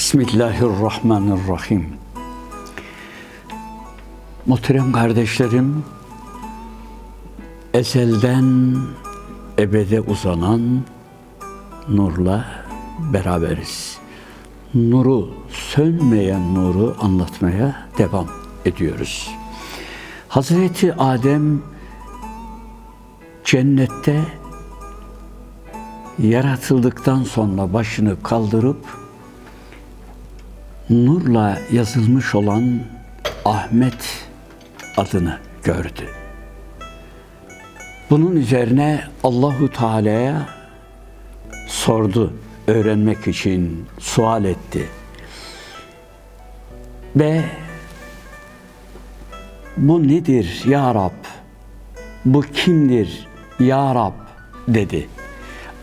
Bismillahirrahmanirrahim. Muhterem kardeşlerim, ezelden ebede uzanan nurla beraberiz. Nuru, sönmeyen nuru anlatmaya devam ediyoruz. Hazreti Adem cennette yaratıldıktan sonra başını kaldırıp nurla yazılmış olan Ahmet adını gördü. Bunun üzerine Allahu Teala'ya sordu, öğrenmek için sual etti. Ve bu nedir ya Rab? Bu kimdir ya Rab dedi.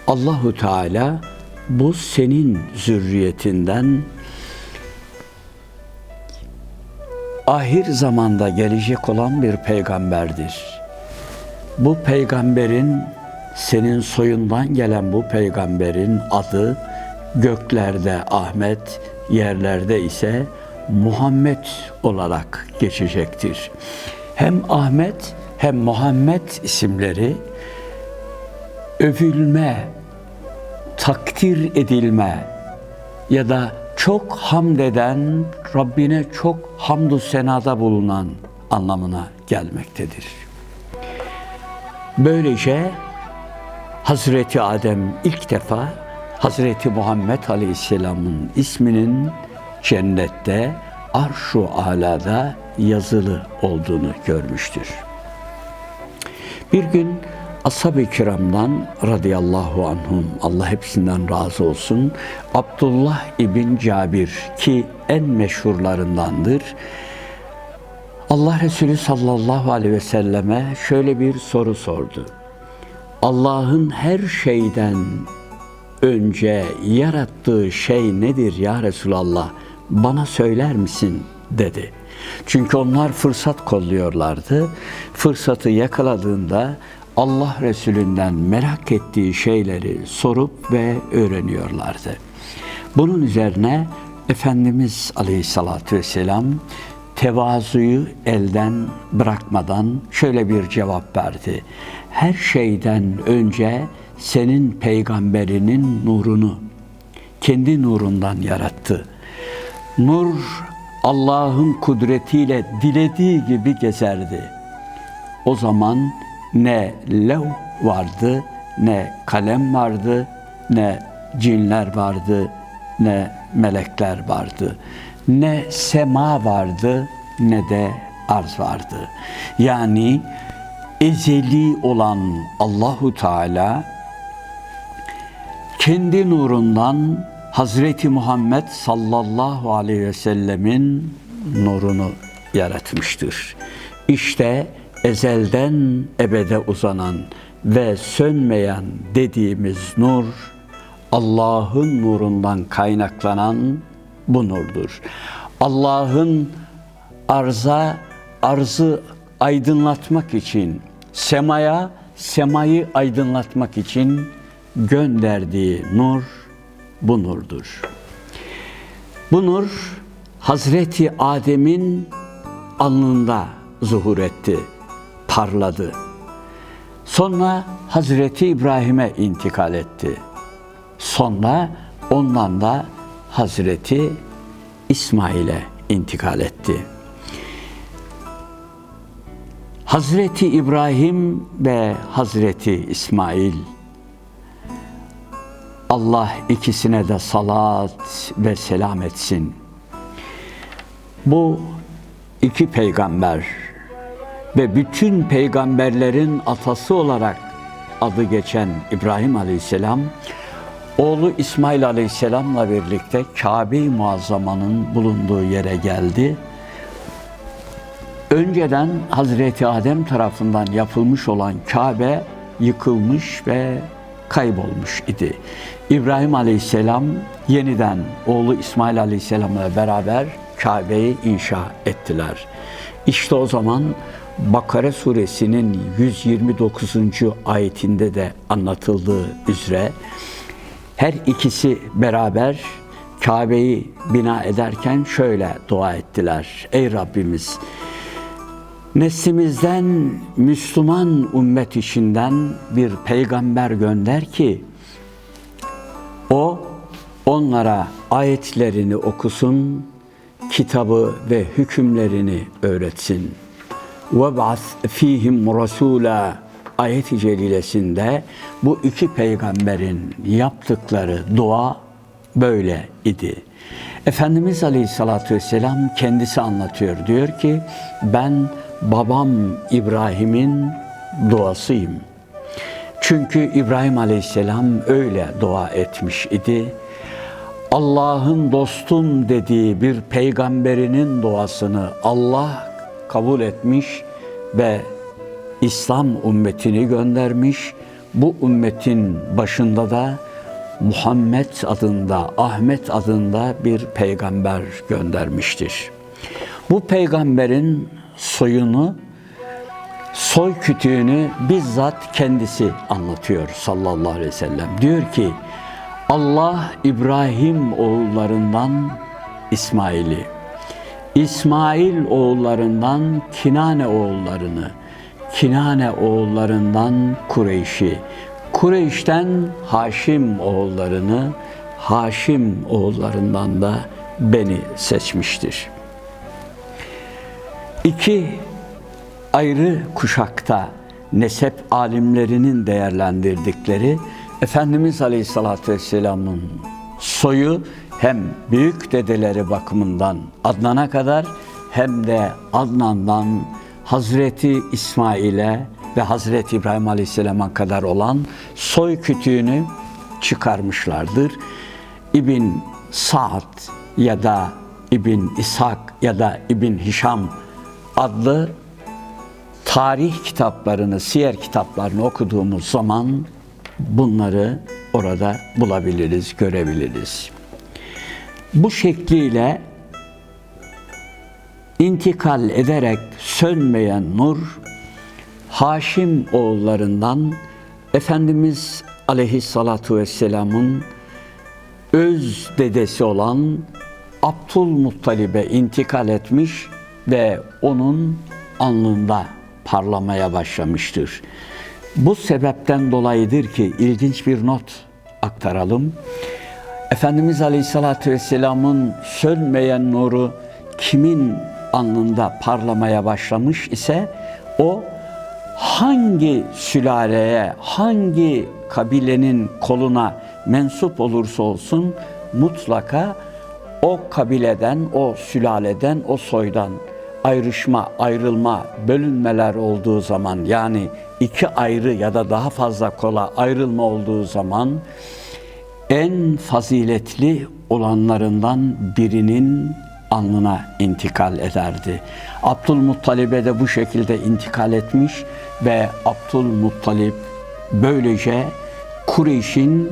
Allahu Teala bu senin zürriyetinden ahir zamanda gelecek olan bir peygamberdir. Bu peygamberin senin soyundan gelen bu peygamberin adı göklerde Ahmet, yerlerde ise Muhammed olarak geçecektir. Hem Ahmet hem Muhammed isimleri övülme, takdir edilme ya da çok hamd eden, Rabbine çok hamdü senada bulunan anlamına gelmektedir. Böylece Hazreti Adem ilk defa Hazreti Muhammed Aleyhisselam'ın isminin cennette arş-ı alada yazılı olduğunu görmüştür. Bir gün Ashab-ı kiramdan radıyallahu anhum Allah hepsinden razı olsun Abdullah ibn Cabir ki en meşhurlarındandır. Allah Resulü sallallahu aleyhi ve selleme şöyle bir soru sordu. Allah'ın her şeyden önce yarattığı şey nedir ya Resulallah? Bana söyler misin? dedi. Çünkü onlar fırsat kolluyorlardı. Fırsatı yakaladığında Allah Resulünden merak ettiği şeyleri sorup ve öğreniyorlardı. Bunun üzerine Efendimiz Aleyhisselatü Vesselam tevazuyu elden bırakmadan şöyle bir cevap verdi. Her şeyden önce senin peygamberinin nurunu kendi nurundan yarattı. Nur Allah'ın kudretiyle dilediği gibi gezerdi. O zaman ne lev vardı, ne kalem vardı, ne cinler vardı, ne melekler vardı. Ne sema vardı, ne de arz vardı. Yani ezeli olan Allahu Teala kendi nurundan Hazreti Muhammed sallallahu aleyhi ve sellemin nurunu yaratmıştır. İşte ezelden ebede uzanan ve sönmeyen dediğimiz nur Allah'ın nurundan kaynaklanan bu nurdur. Allah'ın arza arzı aydınlatmak için semaya semayı aydınlatmak için gönderdiği nur bu nurdur. Bu nur Hazreti Adem'in alnında zuhur etti parladı. Sonra Hazreti İbrahim'e intikal etti. Sonra ondan da Hazreti İsmail'e intikal etti. Hazreti İbrahim ve Hazreti İsmail Allah ikisine de salat ve selam etsin. Bu iki peygamber ve bütün peygamberlerin atası olarak adı geçen İbrahim Aleyhisselam, oğlu İsmail Aleyhisselam'la birlikte Kabe-i Muazzama'nın bulunduğu yere geldi. Önceden Hazreti Adem tarafından yapılmış olan Kabe yıkılmış ve kaybolmuş idi. İbrahim Aleyhisselam yeniden oğlu İsmail Aleyhisselam'la beraber Kabe'yi inşa ettiler. İşte o zaman Bakara suresinin 129. ayetinde de anlatıldığı üzere her ikisi beraber Kabe'yi bina ederken şöyle dua ettiler. Ey Rabbimiz neslimizden Müslüman ümmet içinden bir peygamber gönder ki o onlara ayetlerini okusun, kitabı ve hükümlerini öğretsin. وَبْعَثْ ف۪يهِمْ رَسُولًا ayet-i celilesinde bu iki peygamberin yaptıkları dua böyle idi. Efendimiz Aleyhisselatü Vesselam kendisi anlatıyor. Diyor ki ben babam İbrahim'in duasıyım. Çünkü İbrahim Aleyhisselam öyle dua etmiş idi. Allah'ın dostum dediği bir peygamberinin duasını Allah kabul etmiş ve İslam ümmetini göndermiş. Bu ümmetin başında da Muhammed adında, Ahmet adında bir peygamber göndermiştir. Bu peygamberin soyunu, soy kütüğünü bizzat kendisi anlatıyor sallallahu aleyhi ve sellem. Diyor ki Allah İbrahim oğullarından İsmail'i, İsmail oğullarından Kinane oğullarını, Kinane oğullarından Kureyş'i, Kureyş'ten Haşim oğullarını, Haşim oğullarından da beni seçmiştir. İki ayrı kuşakta nesep alimlerinin değerlendirdikleri Efendimiz Aleyhisselatü Vesselam'ın soyu hem büyük dedeleri bakımından Adnan'a kadar hem de Adnan'dan Hazreti İsmail'e ve Hazreti İbrahim Aleyhisselam'a kadar olan soy kütüğünü çıkarmışlardır. İbn Sa'd ya da İbn İshak ya da İbn Hişam adlı tarih kitaplarını, siyer kitaplarını okuduğumuz zaman bunları orada bulabiliriz, görebiliriz. Bu şekliyle intikal ederek sönmeyen nur Haşim oğullarından Efendimiz aleyhissalatu vesselamın öz dedesi olan Abdülmuttalib'e intikal etmiş ve onun alnında parlamaya başlamıştır. Bu sebepten dolayıdır ki ilginç bir not aktaralım. Efendimiz Aleyhisselatü Vesselam'ın sönmeyen nuru kimin alnında parlamaya başlamış ise o hangi sülaleye, hangi kabilenin koluna mensup olursa olsun mutlaka o kabileden, o sülaleden, o soydan ayrışma, ayrılma, bölünmeler olduğu zaman yani iki ayrı ya da daha fazla kola ayrılma olduğu zaman en faziletli olanlarından birinin alnına intikal ederdi. Abdülmuttalib'e de bu şekilde intikal etmiş ve Abdülmuttalib böylece Kureyş'in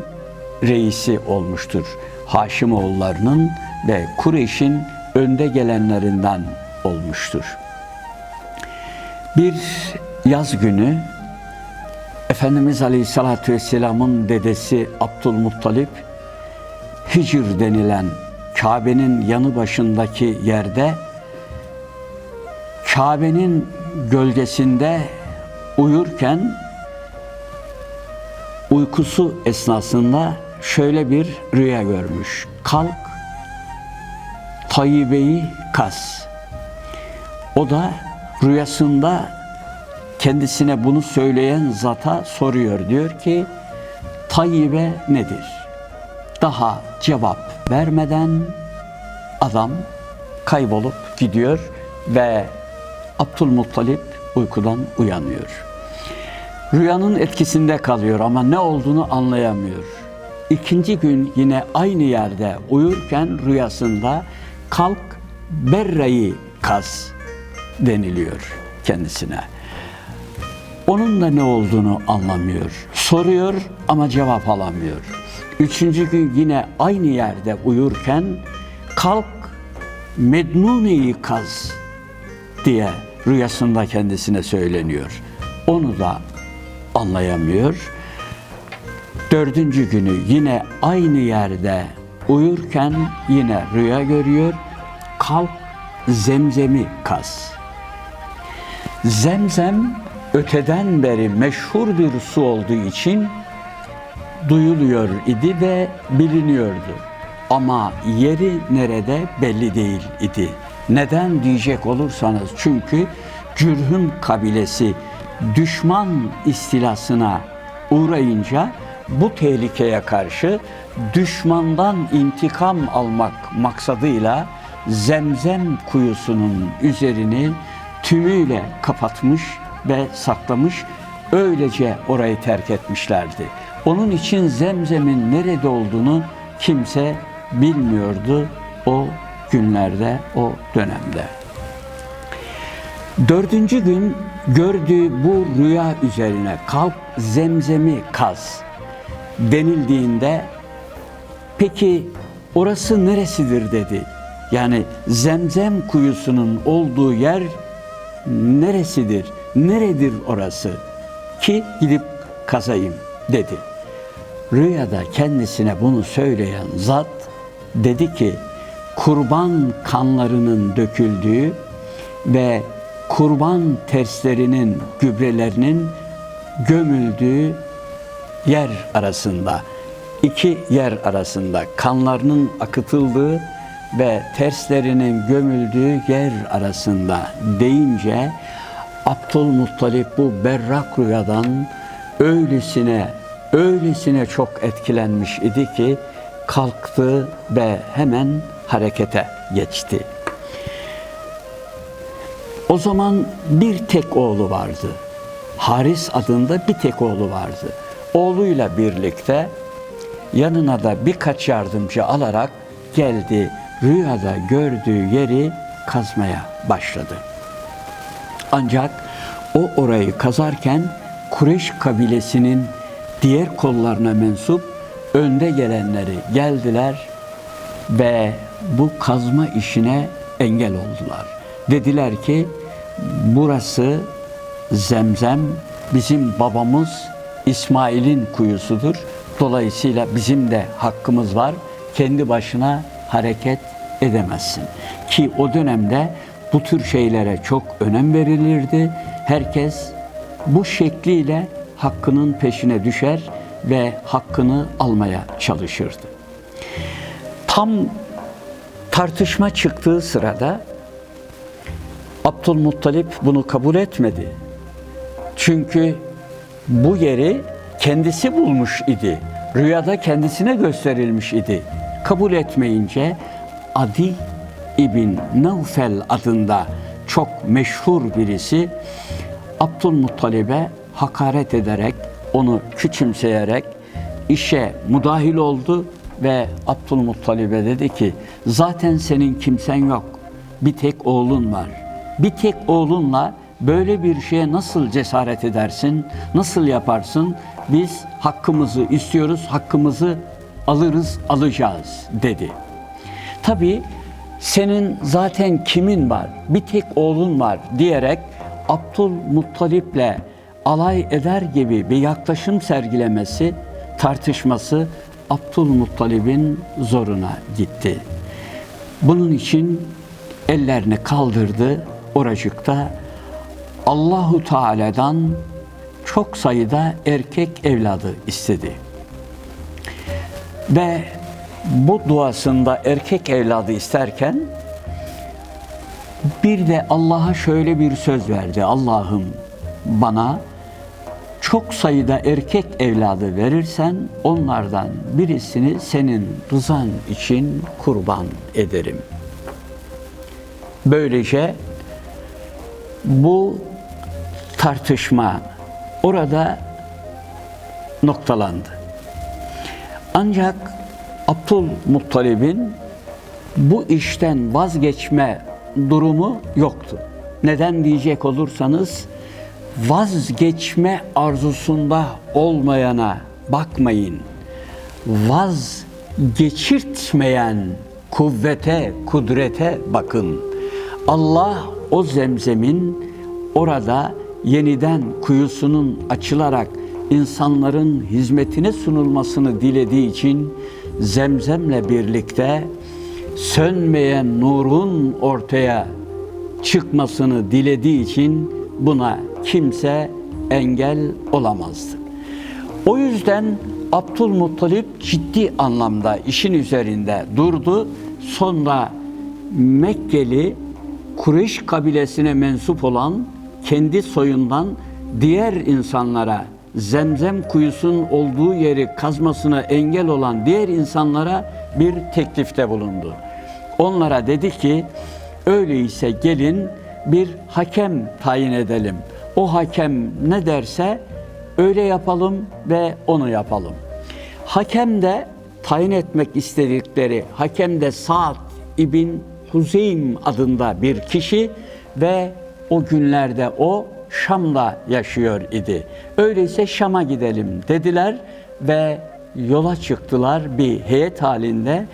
reisi olmuştur. Haşimoğullarının ve Kureyş'in önde gelenlerinden olmuştur. Bir yaz günü Efendimiz Aleyhisselatü Vesselam'ın dedesi Abdülmuttalip Hicr denilen Kabe'nin yanı başındaki yerde Kabe'nin gölgesinde uyurken uykusu esnasında şöyle bir rüya görmüş. Kalk Tayyibe'yi kas. O da rüyasında kendisine bunu söyleyen zata soruyor. Diyor ki Tayyibe nedir? Daha cevap vermeden adam kaybolup gidiyor ve Abdülmuttalip uykudan uyanıyor. Rüyanın etkisinde kalıyor ama ne olduğunu anlayamıyor. İkinci gün yine aynı yerde uyurken rüyasında kalk Berra'yı kaz deniliyor kendisine. Onun da ne olduğunu anlamıyor. Soruyor ama cevap alamıyor. Üçüncü gün yine aynı yerde uyurken kalk Mednune'yi kaz diye rüyasında kendisine söyleniyor. Onu da anlayamıyor. Dördüncü günü yine aynı yerde uyurken yine rüya görüyor. Kalk zemzemi kaz. Zemzem öteden beri meşhur bir su olduğu için duyuluyor idi ve biliniyordu. Ama yeri nerede belli değil idi. Neden diyecek olursanız çünkü Cürhüm kabilesi düşman istilasına uğrayınca bu tehlikeye karşı düşmandan intikam almak maksadıyla Zemzem kuyusunun üzerini tümüyle kapatmış ve saklamış. Öylece orayı terk etmişlerdi. Onun için Zemzem'in nerede olduğunu kimse bilmiyordu o günlerde, o dönemde. Dördüncü gün gördüğü bu rüya üzerine kalk zemzemi kaz denildiğinde peki orası neresidir dedi. Yani zemzem kuyusunun olduğu yer neresidir? Neredir orası? Ki gidip kazayım dedi. Rüyada kendisine bunu söyleyen zat dedi ki kurban kanlarının döküldüğü ve kurban terslerinin, gübrelerinin gömüldüğü yer arasında, iki yer arasında kanlarının akıtıldığı ve terslerinin gömüldüğü yer arasında deyince Abdülmuttalip bu berrak rüyadan öylesine, öylesine çok etkilenmiş idi ki kalktı ve hemen harekete geçti. O zaman bir tek oğlu vardı. Haris adında bir tek oğlu vardı. Oğluyla birlikte yanına da birkaç yardımcı alarak geldi. Rüyada gördüğü yeri kazmaya başladı. Ancak o orayı kazarken Kureş kabilesinin diğer kollarına mensup önde gelenleri geldiler ve bu kazma işine engel oldular. Dediler ki burası Zemzem bizim babamız İsmail'in kuyusudur. Dolayısıyla bizim de hakkımız var. Kendi başına hareket edemezsin. Ki o dönemde bu tür şeylere çok önem verilirdi. Herkes bu şekliyle hakkının peşine düşer ve hakkını almaya çalışırdı. Tam tartışma çıktığı sırada Abdülmuttalip bunu kabul etmedi. Çünkü bu yeri kendisi bulmuş idi. Rüyada kendisine gösterilmiş idi. Kabul etmeyince Adi İbn Nevfel adında çok meşhur birisi Abdülmuttalib'e hakaret ederek, onu küçümseyerek işe müdahil oldu ve Abdülmuttalib'e dedi ki zaten senin kimsen yok. Bir tek oğlun var. Bir tek oğlunla böyle bir şeye nasıl cesaret edersin? Nasıl yaparsın? Biz hakkımızı istiyoruz, hakkımızı alırız, alacağız dedi. Tabii senin zaten kimin var? Bir tek oğlun var diyerek Abdülmuttalip'le alay eder gibi bir yaklaşım sergilemesi, tartışması Abdülmuttalib'in zoruna gitti. Bunun için ellerini kaldırdı oracıkta Allahu Teala'dan çok sayıda erkek evladı istedi. Ve bu duasında erkek evladı isterken bir de Allah'a şöyle bir söz verdi. Allah'ım bana çok sayıda erkek evladı verirsen onlardan birisini senin rızan için kurban ederim. Böylece bu tartışma orada noktalandı. Ancak Abdülmuttalib'in bu işten vazgeçme durumu yoktu. Neden diyecek olursanız vazgeçme arzusunda olmayana bakmayın. Vazgeçirtmeyen kuvvete, kudrete bakın. Allah o zemzemin orada yeniden kuyusunun açılarak insanların hizmetine sunulmasını dilediği için zemzemle birlikte sönmeyen nurun ortaya çıkmasını dilediği için buna kimse engel olamazdı. O yüzden Abdülmuttalip ciddi anlamda işin üzerinde durdu. Sonra Mekkeli Kureyş kabilesine mensup olan kendi soyundan diğer insanlara zemzem kuyusunun olduğu yeri kazmasına engel olan diğer insanlara bir teklifte bulundu. Onlara dedi ki öyleyse gelin bir hakem tayin edelim. O hakem ne derse öyle yapalım ve onu yapalım. Hakem de tayin etmek istedikleri hakem de Sa'd ibn Huzeym adında bir kişi ve o günlerde o Şam'da yaşıyor idi. Öyleyse Şam'a gidelim dediler ve yola çıktılar bir heyet halinde.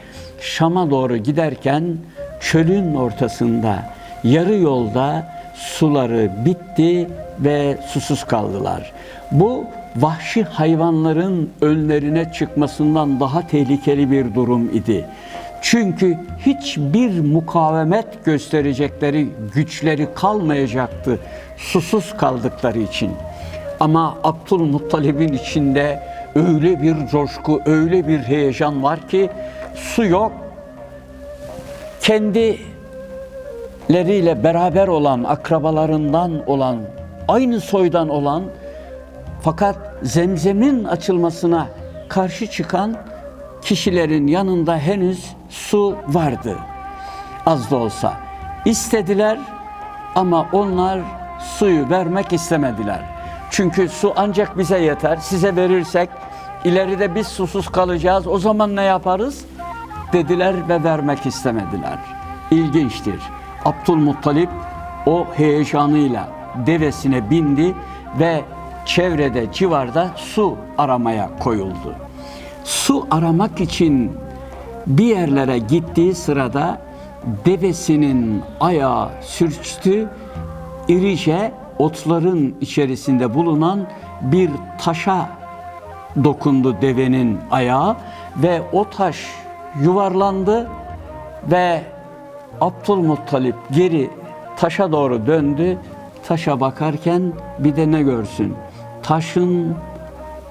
Şam'a doğru giderken çölün ortasında yarı yolda suları bitti ve susuz kaldılar. Bu vahşi hayvanların önlerine çıkmasından daha tehlikeli bir durum idi. Çünkü hiçbir mukavemet gösterecekleri güçleri kalmayacaktı susuz kaldıkları için. Ama Abdülmuttalib'in içinde öyle bir coşku, öyle bir heyecan var ki su yok. Kendileriyle beraber olan, akrabalarından olan, aynı soydan olan fakat zemzemin açılmasına karşı çıkan kişilerin yanında henüz su vardı. Az da olsa. İstediler ama onlar suyu vermek istemediler. Çünkü su ancak bize yeter. Size verirsek ileride biz susuz kalacağız. O zaman ne yaparız? Dediler ve vermek istemediler. İlginçtir. Abdülmuttalip o heyecanıyla devesine bindi ve çevrede civarda su aramaya koyuldu. Su aramak için bir yerlere gittiği sırada devesinin ayağı sürçtü, irice otların içerisinde bulunan bir taşa dokundu devenin ayağı ve o taş yuvarlandı ve Abdülmuttalip geri taşa doğru döndü. Taşa bakarken bir de ne görsün? Taşın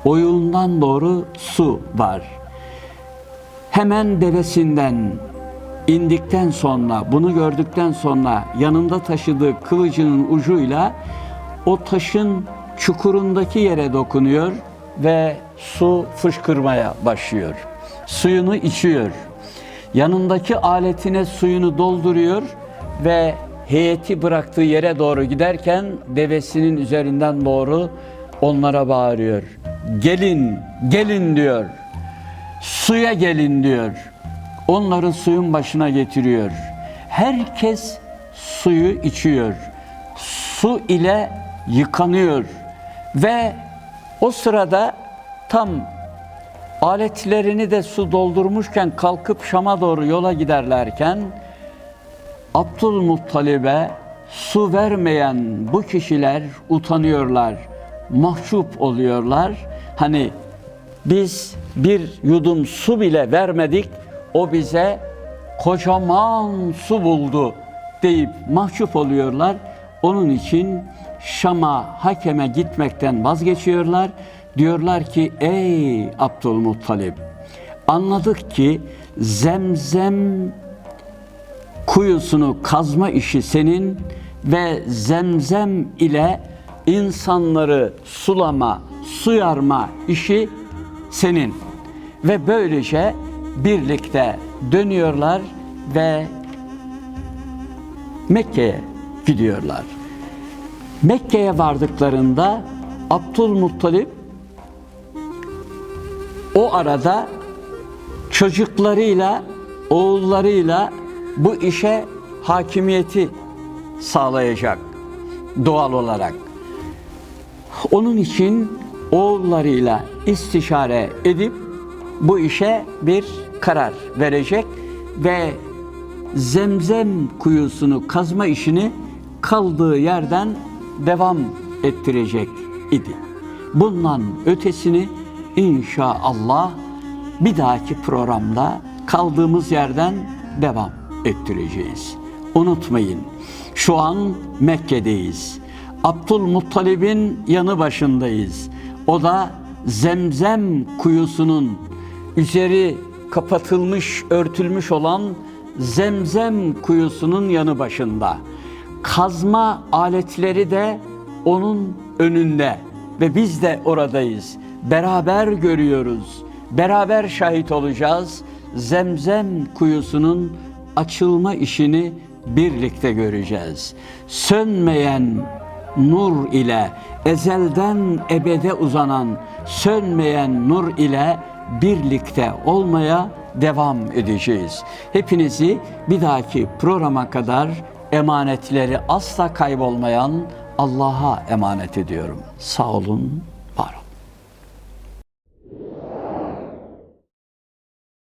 oyundan doğru su var. Hemen devesinden indikten sonra, bunu gördükten sonra yanında taşıdığı kılıcının ucuyla o taşın çukurundaki yere dokunuyor ve su fışkırmaya başlıyor. Suyunu içiyor. Yanındaki aletine suyunu dolduruyor ve heyeti bıraktığı yere doğru giderken devesinin üzerinden doğru onlara bağırıyor. Gelin, gelin diyor. Suya gelin diyor. Onları suyun başına getiriyor. Herkes suyu içiyor. Su ile yıkanıyor. Ve o sırada tam aletlerini de su doldurmuşken kalkıp Şam'a doğru yola giderlerken Abdülmuttalib'e su vermeyen bu kişiler utanıyorlar, mahcup oluyorlar. Hani biz bir yudum su bile vermedik, o bize kocaman su buldu deyip mahcup oluyorlar. Onun için Şam'a hakeme gitmekten vazgeçiyorlar. Diyorlar ki ey Abdülmuttalib anladık ki zemzem kuyusunu kazma işi senin ve zemzem ile insanları sulama, suyarma işi senin. Ve böylece birlikte dönüyorlar ve Mekke'ye gidiyorlar. Mekke'ye vardıklarında Abdülmuttalip o arada çocuklarıyla, oğullarıyla bu işe hakimiyeti sağlayacak doğal olarak. Onun için oğullarıyla istişare edip bu işe bir karar verecek ve zemzem kuyusunu kazma işini kaldığı yerden devam ettirecek idi. Bundan ötesini inşallah bir dahaki programda kaldığımız yerden devam ettireceğiz. Unutmayın şu an Mekke'deyiz. Abdülmuttalib'in yanı başındayız. O da Zemzem kuyusunun üzeri kapatılmış, örtülmüş olan Zemzem kuyusunun yanı başında. Kazma aletleri de onun önünde ve biz de oradayız. Beraber görüyoruz. Beraber şahit olacağız. Zemzem kuyusunun açılma işini birlikte göreceğiz. Sönmeyen nur ile ezelden ebede uzanan sönmeyen nur ile birlikte olmaya devam edeceğiz. Hepinizi bir dahaki programa kadar emanetleri asla kaybolmayan Allah'a emanet ediyorum. Sağ olun,